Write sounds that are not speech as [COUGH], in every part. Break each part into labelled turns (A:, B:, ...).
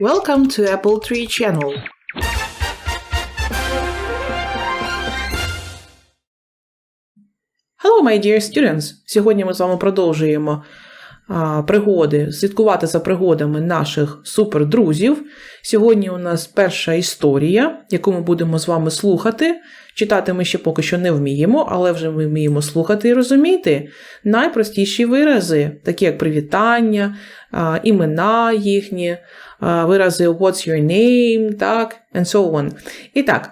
A: Welcome to Apple Tree Channel. Hello, my dear students! Сьогодні ми з вами продовжуємо а, пригоди, слідкувати за пригодами наших супердрузів. Сьогодні у нас перша історія, яку ми будемо з вами слухати. Читати ми ще поки що не вміємо, але вже ми вміємо слухати і розуміти найпростіші вирази, такі як привітання, імена їхні, вирази What's your name, так, and so on. І так,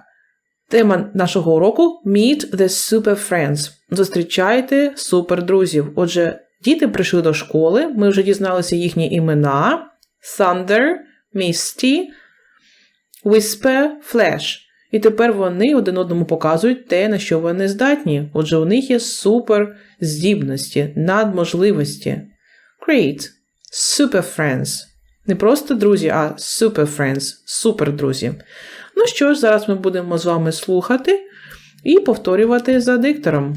A: Тема нашого уроку Meet the Super Friends. Зустрічайте супердрузів. Отже, діти прийшли до школи, ми вже дізналися їхні імена: Thunder, Misty, Whisper, Flash. І тепер вони один одному показують те, на що вони здатні. Отже, у них є супер здібності, надможливості. Great. Super Friends. Не просто друзі, а Super Friends, супердрузі. Ну що ж, зараз ми будемо з вами слухати і повторювати за диктором.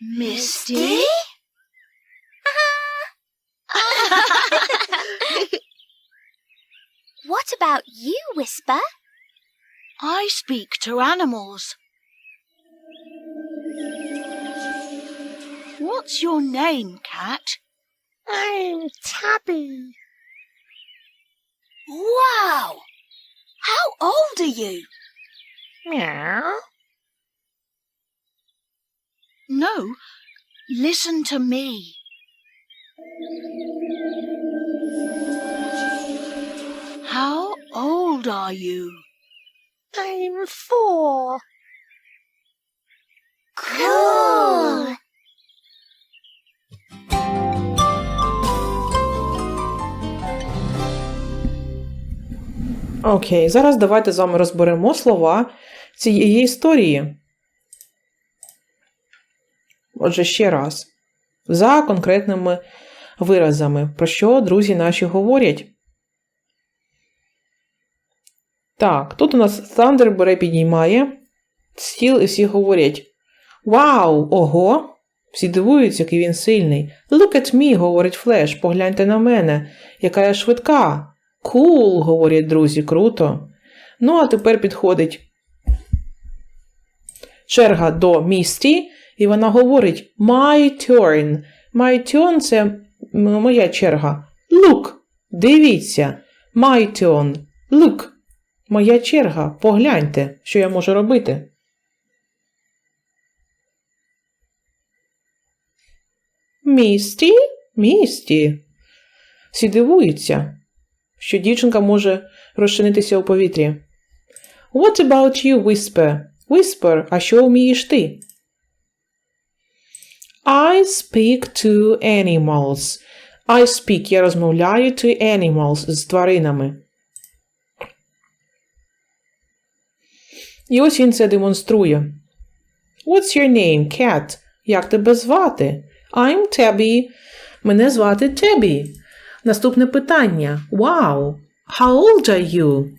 B: Misty? [LAUGHS] what about you, Whisper?
C: I speak to animals. What's your name, cat?
B: I'm Tabby.
C: Wow! How old are you?
B: Meow.
C: No, listen to me. How old are you?
B: I'm four. Cool.
A: Окей, зараз давайте з вами розберемо слова цієї історії. Отже, ще раз. За конкретними виразами, про що друзі наші говорять. Так, тут у нас Thunder бере підіймає стіл і всі говорять: Вау! Ого! Всі дивуються, який він сильний. Look at me, говорить Флеш, погляньте на мене, яка я швидка. Кул, говорять друзі, круто. Ну, а тепер підходить черга до місті, і вона говорить My turn. My turn – це моя черга. Look, дивіться. My turn. Look. Моя черга. Погляньте, що я можу робити. Місті? Місті. Всі дивуються, що дівчинка може розчинитися у повітрі. What about you, Whisper? Whisper, а що вмієш ти? I speak to animals. I speak, я розмовляю to animals з тваринами. І ось він це демонструє. What's your name, cat? Як тебе звати? I'm Tabby. Мене звати Тебі. Наступне питання. Wow! How old are you?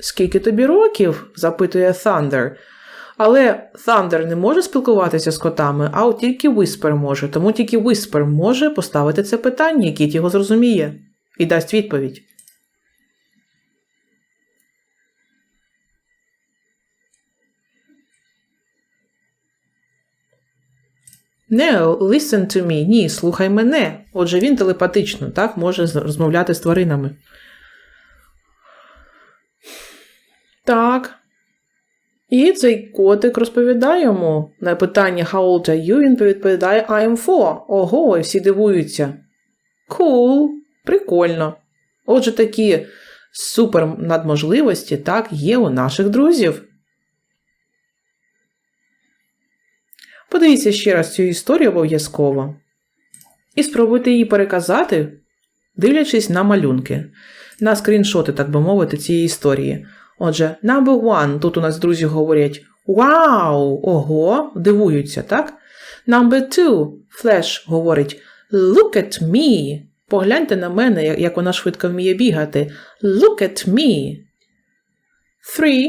A: Скільки тобі років? запитує Thunder. Але Thunder не може спілкуватися з котами, а от тільки Whisper може. Тому тільки Whisper може поставити це питання, кіт його зрозуміє, і дасть відповідь. Не, listen to me. Ні, слухай мене. Отже, він телепатично, так, може розмовляти з тваринами. Так. І цей котик розповідає йому на питання How old are you? Він відповідає I am four. Ого, і всі дивуються. Cool, прикольно. Отже, такі супер надможливості, так, є у наших друзів. Подивіться ще раз цю історію обов'язково. і спробуйте її переказати, дивлячись на малюнки, на скріншоти, так би мовити, цієї історії. Отже, number one, тут у нас друзі говорять Вау! Ого! Дивуються, так? Number two, Флеш говорить Look at me! Погляньте на мене, як- вона швидко вміє бігати. Look at me! Three,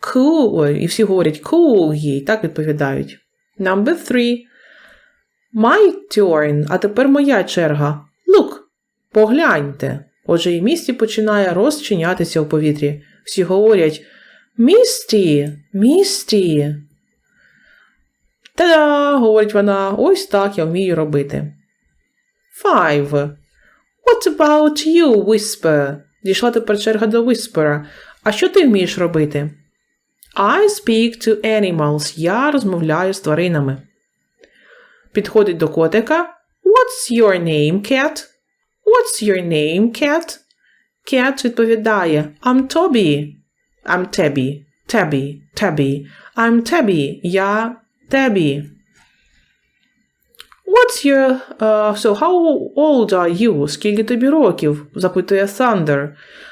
A: cool, ой, і всі говорять cool їй, так відповідають. Number three. My turn, а тепер моя черга. Look, погляньте. Отже, і місті починає розчинятися у повітрі. Всі говорять Місті, місті. Та-да, говорить вона, ось так я вмію робити. Five. What about you, Whisper? Дійшла тепер черга до Whisper. А що ти вмієш робити? I speak to animals. Я розмовляю з тваринами. Підходить до котика. What's your name, cat? What's your name, cat? Cat відповідає I'm Toby. I'm Tabby. Tabby. Tabby. I'm Tabby. Я Tabby. What's your... Uh, so how old are you? Скільки тобі років? запитує Thunder.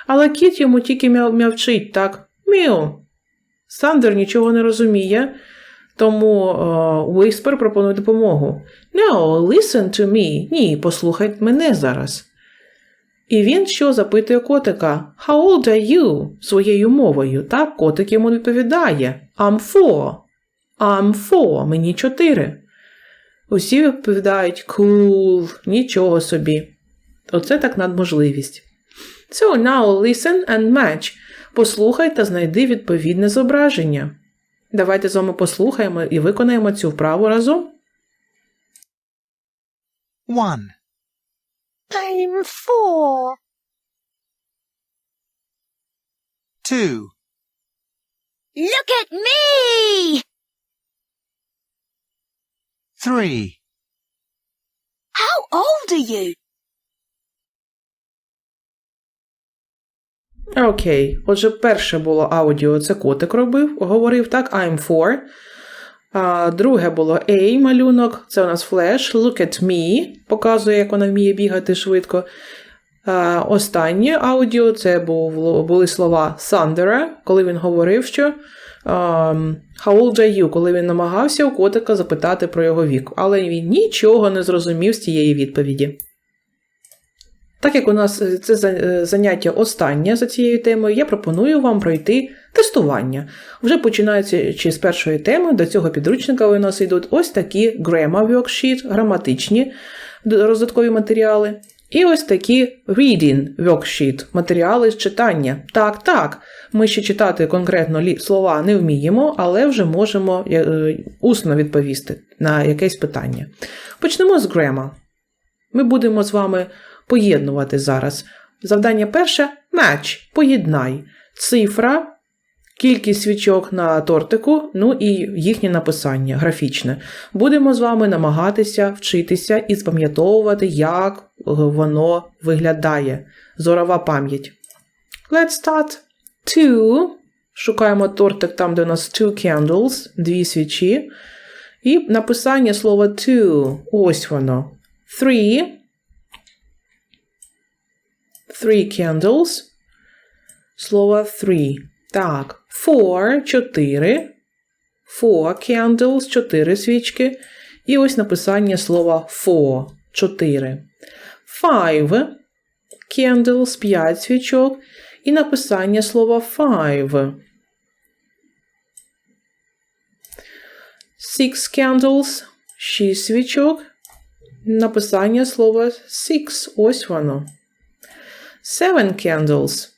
A: Але кіт йому тільки мяв, мявчить, так? Міу. Thunder нічого не розуміє, тому uh, пропонує допомогу. No, listen to me. Ні, послухай мене зараз. І він що запитує котика? How old are you? своєю мовою. Так, котик йому відповідає. I'm four. I'm four. Мені чотири. Усі відповідають cool, нічого собі. Оце так надможливість. So now listen and match. Послухай та знайди відповідне зображення. Давайте з вами послухаємо і виконаємо цю вправу разом.
D: 1,
B: I'm four.
D: Two.
C: Look at me!
D: Three.
C: How old are you?
A: Окей. Отже, перше було аудіо, це котик робив, говорив так, I'm four друге було A малюнок, це у нас флеш, look at me, показує, як вона вміє бігати швидко. Останнє аудіо це були слова Сандера, коли він говорив, що How old are you, коли він намагався у котика запитати про його вік, але він нічого не зрозумів з цієї відповіді. Так як у нас е, це е, заняття останнє за цією темою, я пропоную вам пройти тестування. Вже починаючи з першої теми, до цього підручника у нас йдуть ось такі grammar worksheet, граматичні роздаткові матеріали. І ось такі reading worksheet, матеріали з читання. Так, так, ми ще читати конкретно слова не вміємо, але вже можемо е, усно відповісти на якесь питання. Почнемо з grammar. Ми будемо з вами поєднувати зараз. Завдання перше матч, поєднай. Цифра, кількість свічок на тортику, ну і їхнє написання графічне. Будемо з вами намагатися вчитися і запам'ятовувати, як воно виглядає. Зорова пам'ять. Let's start. Two. Шукаємо тортик там, де у нас two candles, дві свічі. І написання слова two. Ось воно. Three. Three candles. Слово three. Так. Four – чотири. Four candles – чотири свічки. І ось написання слова four – чотири. Five candles – п'ять свічок. І написання слова five. Six candles – шість свічок. Написання слова six. Ось воно. seven candles.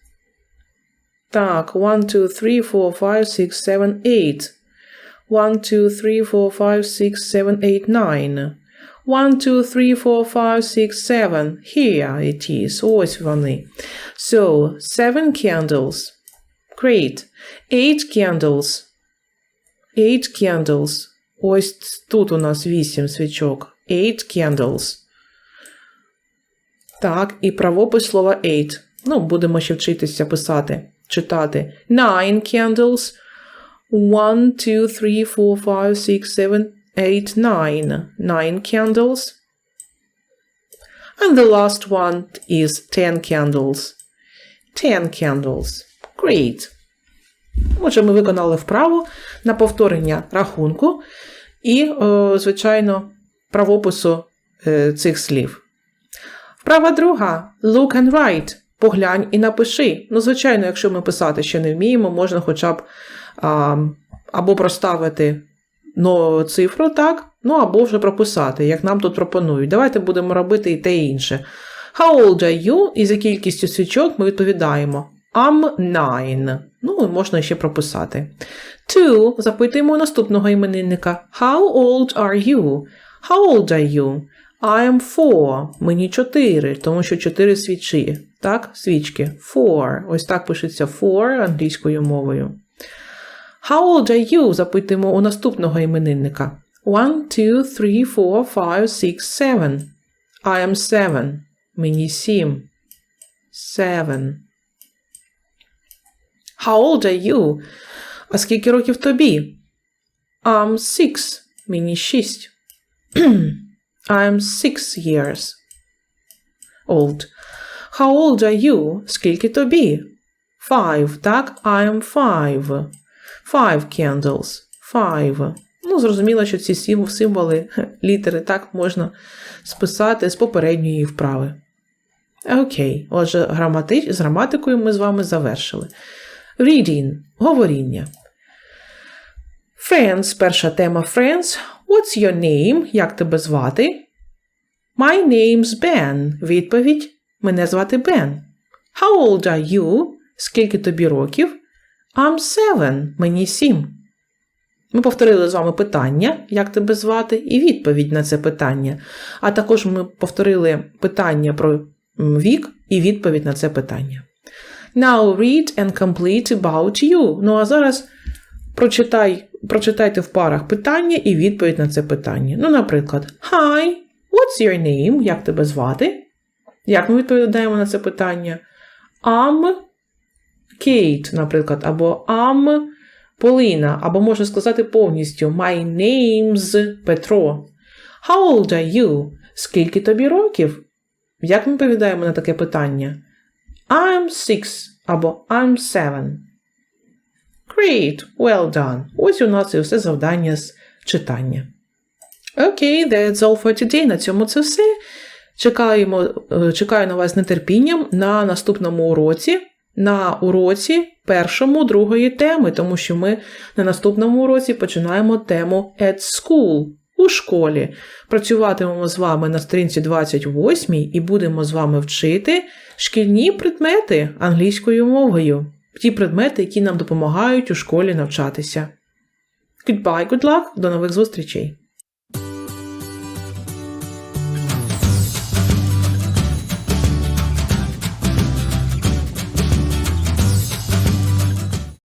A: Так, one, two, three, four, five, six, seven, eight. One, two, three, four, five, six, seven, eight, nine. One, two, three, four, five, six, seven. Here it is. Oh, Always funny. So, seven candles. Great. Eight candles. Eight candles. Oh, Ось тут у нас вісім свічок. Eight candles. Так, і правопис слова eight. Ну, будемо ще вчитися писати, читати. Nine candles. One, two, three, four, five, six, seven, eight, nine. Nine candles. And the last one is 10 candles. 10 candles. Great. Отже, ми виконали вправу на повторення рахунку і, е, звичайно, правопису е, цих слів. Вправа друга. Look and write. Поглянь і напиши. Ну, звичайно, якщо ми писати ще не вміємо, можна хоча б а, або проставити ну, цифру, так, ну або вже прописати, як нам тут пропонують. Давайте будемо робити і те і інше. How old are you? І за кількістю свічок ми відповідаємо I'm nine. Ну, можна ще прописати. Two. Запитуємо наступного іменинника. How old are you? How old are you? I am four. Мені чотири, тому що чотири свічі. Так, свічки. Four. Ось так пишеться four англійською мовою. How old are you? Запитуємо у наступного іменинника. One, two, three, four, five, six, seven. I am seven. Мені сім. Seven. How old are you? А скільки років тобі? I'm six. Мені шість. [CLEARS THROAT] I'm six years old. How old are you? Скільки тобі? Five, так? I am five. Five candles. Five. Ну, зрозуміло, що ці символи, літери так можна списати з попередньої вправи. Окей, отже, грамати... з граматикою ми з вами завершили. Reading – говоріння. Friends – перша тема Friends. What's your name? Як тебе звати? My name's Ben. Відповідь Мене звати Бен. How old are you? Скільки тобі років? I'm seven. Мені сім. Ми повторили з вами питання, як тебе звати, і відповідь на це питання. А також ми повторили питання про вік і відповідь на це питання. Now read and complete about you. Ну а зараз прочитай, прочитайте в парах питання і відповідь на це питання. Ну, наприклад, Hi, what's your name? Як тебе звати? Як ми відповідаємо на це питання? I'm Kate, наприклад, або I'm Поліна, або можна сказати повністю My name's Петро. How old are you? Скільки тобі років? Як ми відповідаємо на таке питання? I'm six або I'm seven. Great, well done. Ось у нас і все завдання з читання. Окей, that's all for today. На цьому це все. Чекаємо, е, чекаю на вас нетерпінням на наступному уроці, на уроці першому другої теми, тому що ми на наступному уроці починаємо тему at school у школі. Працюватимемо з вами на сторінці 28 і будемо з вами вчити шкільні предмети англійською мовою. Ті предмети, які нам допомагають у школі навчатися. Goodbye, good luck, до нових зустрічей!